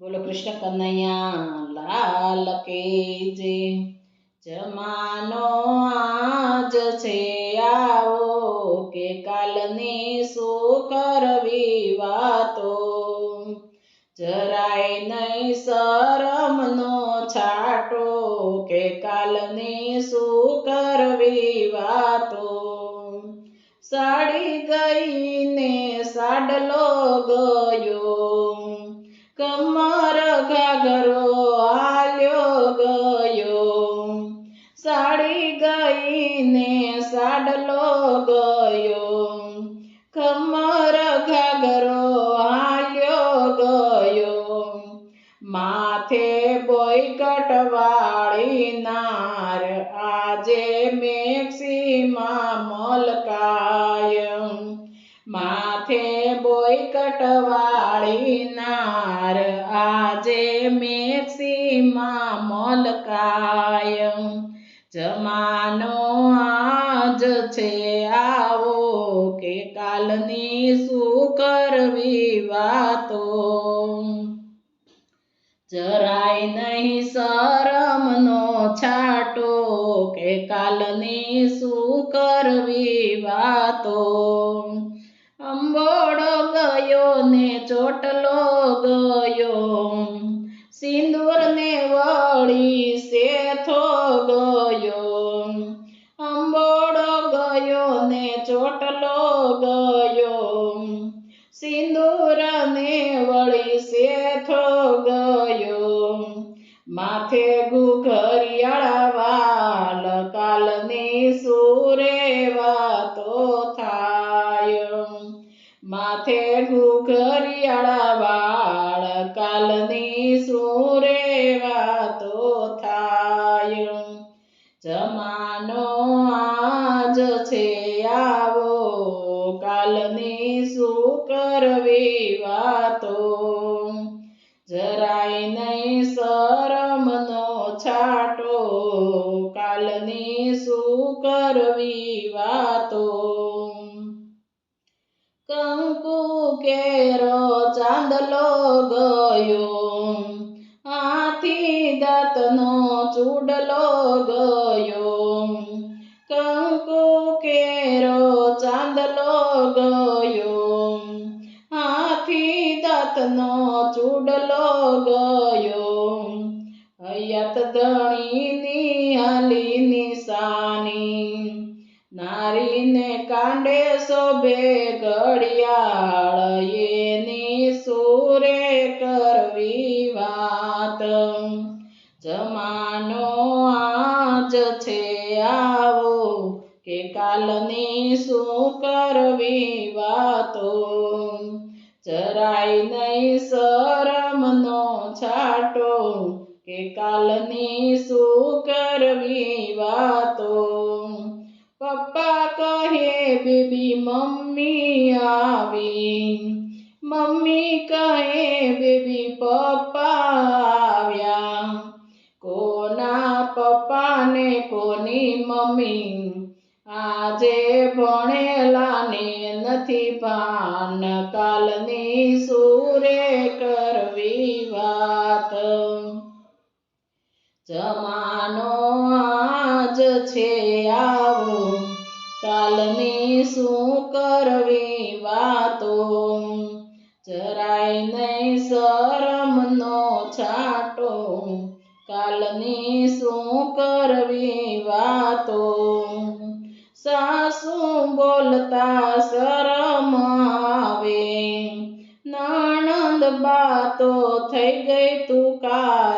બોલો કૃષ્ણ કનૈયા, લાલ કે જે? જમાનો આજ છે આવો કે કાલની શું કરવી વાતો. જરાય નહીં શરમનો છાટો કે કાલની શું કરવી વાતો. સાડી ગઈ ને સાડલો ગયો. કમર ઘાઘરો આલ્યો ગયો. સાડી ગઈને સાડલો ગયો. ખમર ઘાગરો આલ્યો ગયો. માથે બોયકટ વાળી નાર આજે મેક્સીમાં મલકાય માથે બોયકટ વાળી નાર આજે મેક્સીમાં મલકાય. જમાનો આજ છે આવો કે કાલની શું કરવી વાતો જરાય નહીં શરમનો છાટો કે કાલની શું કરવી વાતો ચોટલો ગયો. સિંદૂર ને વળી શેથો ગયો. અંબોડો ગયો ને ચોટલો ગયો. સિંદૂર ને વળી શેથો ગયો. માથે ઘુઘરિયાળા માથે ઘુઘરિયાળા વાળ, કાલની સુરે વાતો થાય. જમાનો આજ છે આવો, કાલની શું કરવી વાતો જરાય નહીં શરમનો છાટો, કાલની શું કરવી વાતો કંકુ કેરો ચાંદલો ગયો. હાથી દાંતનો ચૂડલો ગયો. કંકુ કેરો ચાંદલો ગયો. હાથી દાંતનો ચૂડલો ગયો. હયાત ધણીની હલી નિશાની નારીને કાંડે શોભે ઘડિયાળ એની સુરે કરવી વાત. જમાનો આજ છે આવો કે કાલની શું કરવી વાતો? જરાય નહીં શરમનો છાટો કે કાલની શું કરવી વાતો? બેબી મમ્મી આવી. મમ્મી કહે, બેબી પપ્પા આવ્યા. કોના પપ્પા ને કોની મમ્મી? આજે ભણેલા ને નથી ભાન. કાલની સુરે કરવી વાત. જમાનો આજ છે આવો. કાલની શું કરવી વાતો? જરાય નહીં શરમનો છાટો. કાલની શું કરવી વાતો? સાસુ બોલતા શરમ આવે. નણંદ બાતો થઈ ગઈ તું સાસુ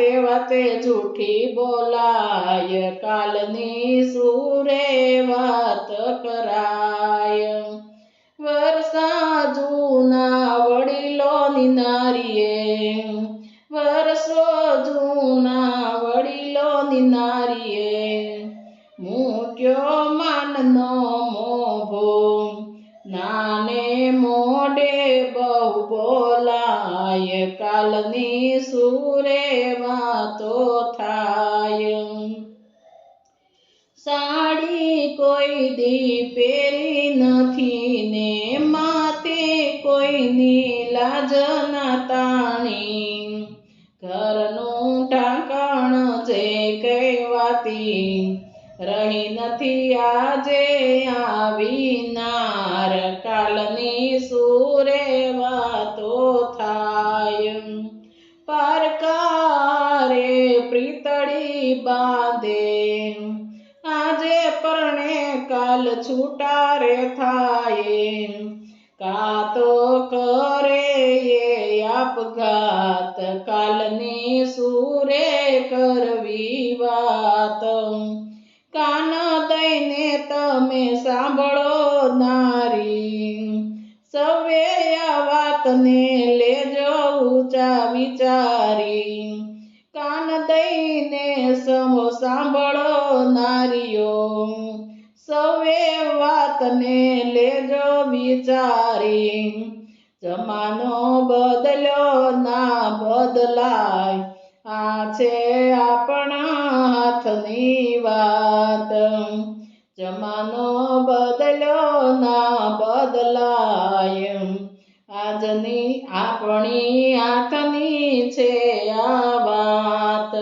વાતે વાતે જૂઠી બોલાય, કાલની સુરે વાત કરાય. વરસા જૂના વડીલોની નારીએ, વરસો જૂના વડીલોની નારીએ, મૂક્યો માનનો બોલાય કાલની સુરે વાતો થાય. સાડી કોઈ દી પહેરી નથી ને માથે કોઈની લાજના તાણી. ઘરનું ઢાંકણ જે કહેવાતી રહી નથી, આજે આવી નાર. છૂટા રે થાય કાતો કરે એ આપઘાત. કાલની સુરે કરવી વાત. કાન દઈને તમે સાંભળો નારી. સવે આ વાતને લેજો ઊંચા વિચારી. કાન દઈને સમો સાંભળો નારીઓ. વાતને લેજો વિચારી. જમાનો બદલ્યો, ના બદલાય. આ છે આપણા હાથની વાત. જમાનો બદલ્યો, ના બદલાય. આજની આપણી હાથની છે આ વાત.